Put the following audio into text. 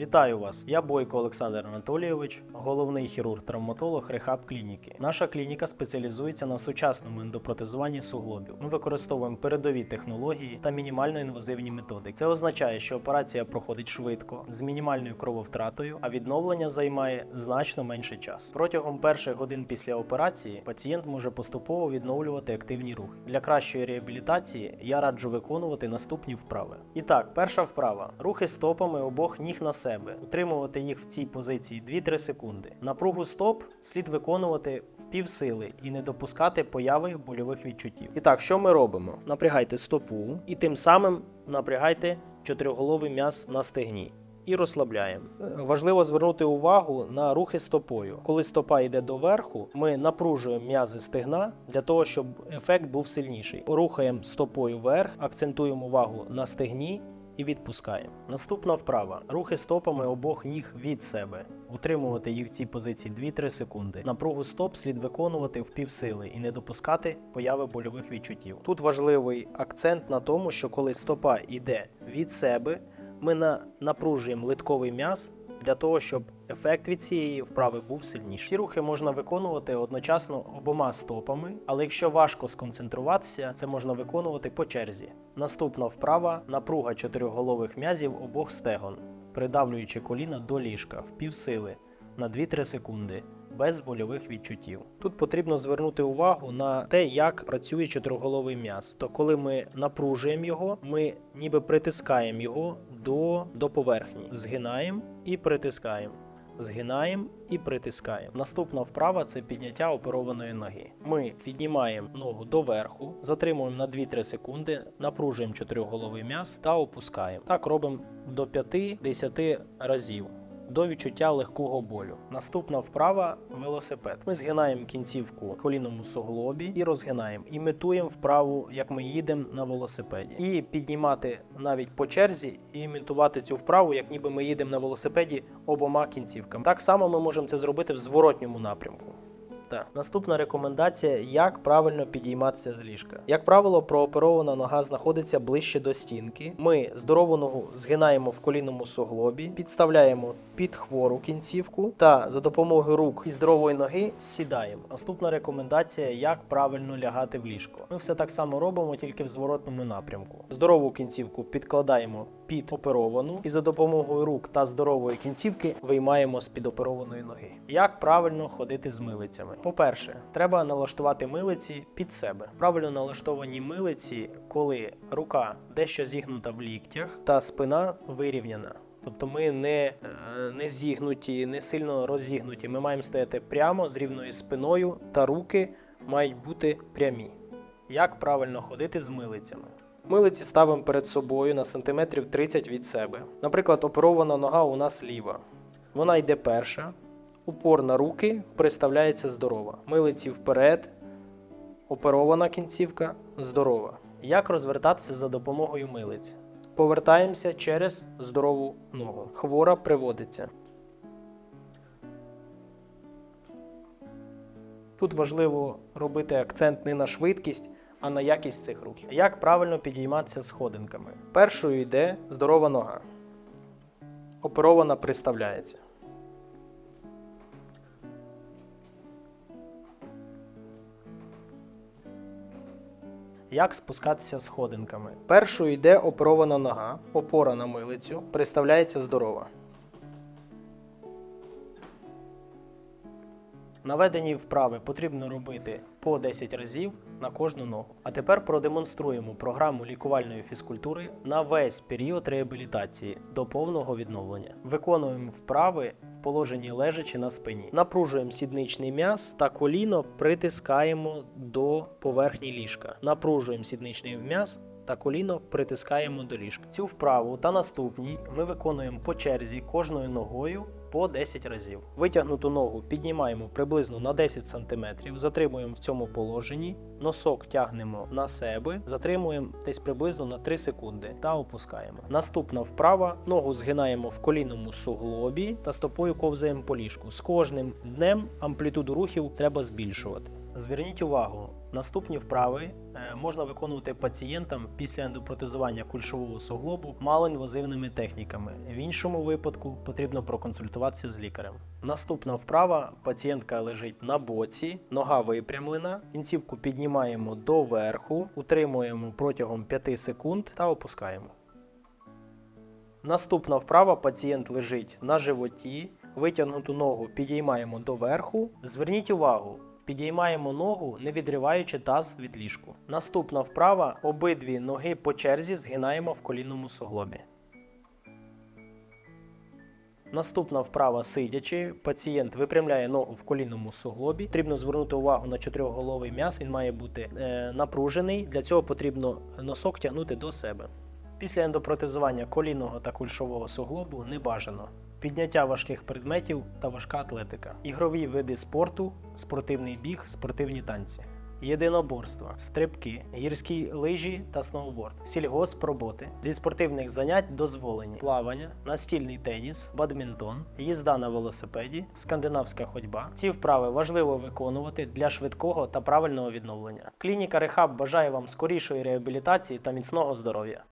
Вітаю вас! Я Бойко Олександр Анатолійович, головний хірург-травматолог Рехаб клініки. Наша клініка спеціалізується на сучасному ендопротезуванні суглобів. Ми використовуємо передові технології та мінімально інвазивні методики. Це означає, що операція проходить швидко, з мінімальною крововтратою, а відновлення займає значно менше часу. Протягом перших годин після операції пацієнт може поступово відновлювати активні рухи. Для кращої реабілітації я раджу виконувати наступні вправи. І так, перша вправа: рухи стопами обох ніг на себе, утримувати їх в цій позиції 2-3 секунди. Напругу стоп слід виконувати в півсили і не допускати появи больових відчуттів. І так, що ми робимо? Напрягайте стопу і тим самим напрягайте чотириголовий м'яз на стегні. І розслабляємо. Е, Важливо звернути увагу на рухи стопою. Коли стопа йде доверху, ми напружуємо м'язи стегна для того, щоб ефект був сильніший. Рухаємо стопою вверх, акцентуємо увагу на стегні і відпускаємо. Наступна вправа: рухи стопами обох ніг від себе. Утримувати їх в цій позиції 2-3 секунди. Напругу стоп слід виконувати в півсили і не допускати появи больових відчуттів. Тут важливий акцент на тому, що коли стопа йде від себе, ми на, напружуємо литковий м'яз для того, щоб ефект від цієї вправи був сильніший. Ці рухи можна виконувати одночасно обома стопами, але якщо важко сконцентруватися, це можна виконувати по черзі. Наступна вправа напруга чотирьохголових м'язів обох стегон, придавлюючи коліна до ліжка в півсили на 2-3 секунди. Без больових відчуттів. Тут потрібно звернути увагу на те, як працює чотириголовий м'яз. То коли ми напружуємо його, ми ніби притискаємо його до, до поверхні, згинаємо і притискаємо. Згинаємо і притискаємо. Наступна вправа це підняття оперованої ноги. Ми піднімаємо ногу доверху, затримуємо на 2-3 секунди, напружуємо чотириголовий м'яз та опускаємо. Так робимо до 5-10 разів. До відчуття легкого болю. Наступна вправа велосипед. Ми згинаємо кінцівку коліному суглобі і розгинаємо. Імітуємо вправу, як ми їдемо на велосипеді. І піднімати навіть по черзі і імітувати цю вправу, як ніби ми їдемо на велосипеді обома кінцівками. Так само ми можемо це зробити в зворотньому напрямку. Так. Наступна рекомендація: як правильно підійматися з ліжка. Як правило, прооперована нога знаходиться ближче до стінки. Ми здорову ногу згинаємо в колінному суглобі, підставляємо під хвору кінцівку та за допомогою рук і здорової ноги сідаємо. Наступна рекомендація: як правильно лягати в ліжко. Ми все так само робимо, тільки в зворотному напрямку. Здорову кінцівку підкладаємо під оперовану і за допомогою рук та здорової кінцівки виймаємо з під оперованої ноги. Як правильно ходити з милицями? По-перше, треба налаштувати милиці під себе. Правильно налаштовані милиці, коли рука дещо зігнута в ліктях та спина вирівняна. Тобто ми не, е, не зігнуті, не сильно розігнуті. Ми маємо стояти прямо з рівною спиною, та руки мають бути прямі. Як правильно ходити з милицями? Милиці ставимо перед собою на сантиметрів 30 від себе. Наприклад, оперована нога у нас ліва. Вона йде перша. Упор на руки приставляється здорова. Милиці вперед. Оперована кінцівка здорова. Як розвертатися за допомогою милиць? Повертаємося через здорову ногу. Хвора приводиться. Тут важливо робити акцент не на швидкість, а на якість цих рухів. Як правильно підійматися сходинками? Першою йде здорова нога. Оперована приставляється. Як спускатися сходинками? Першою йде опорована нога, опора на милицю, приставляється здорова. Наведені вправи потрібно робити по 10 разів на кожну ногу. А тепер продемонструємо програму лікувальної фізкультури на весь період реабілітації до повного відновлення. Виконуємо вправи в положенні лежачи на спині. Напружуємо сідничний м'яз та коліно притискаємо до поверхні ліжка. Напружуємо сідничний м'яз та коліно притискаємо до ліжка. Цю вправу та наступні ми виконуємо по черзі кожною ногою по 10 разів. Витягнуту ногу піднімаємо приблизно на 10 см, затримуємо в цьому положенні, носок тягнемо на себе, затримуємо десь приблизно на 3 секунди та опускаємо. Наступна вправа: ногу згинаємо в колінному суглобі та стопою ковзаємо по ліжку. З кожним днем амплітуду рухів треба збільшувати. Зверніть увагу, наступні вправи е, можна виконувати пацієнтам після ендопротезування кульшового суглобу малоінвазивними техніками. В іншому випадку потрібно проконсультуватися з лікарем. Наступна вправа: пацієнтка лежить на боці, нога випрямлена, кінцівку піднімаємо доверху, утримуємо протягом 5 секунд та опускаємо. Наступна вправа пацієнт лежить на животі, витягнуту ногу підіймаємо доверху. Зверніть увагу, підіймаємо ногу, не відриваючи таз від ліжку. Наступна вправа обидві ноги по черзі згинаємо в колінному суглобі. Наступна вправа сидячи. Пацієнт випрямляє ногу в колінному суглобі. Потрібно звернути увагу на чотирьохголовий м'яз. Він має бути е, напружений. Для цього потрібно носок тягнути до себе. Після ендопротезування колінного та кульшового суглобу не бажано. Підняття важких предметів та важка атлетика. Ігрові види спорту, спортивний біг, спортивні танці. Єдиноборства, стрибки, гірські лижі та сноуборд, сільгоспроботи. Зі спортивних занять дозволені плавання, настільний теніс, бадмінтон, їзда на велосипеді, скандинавська ходьба. Ці вправи важливо виконувати для швидкого та правильного відновлення. Клініка Рехаб бажає вам скорішої реабілітації та міцного здоров'я.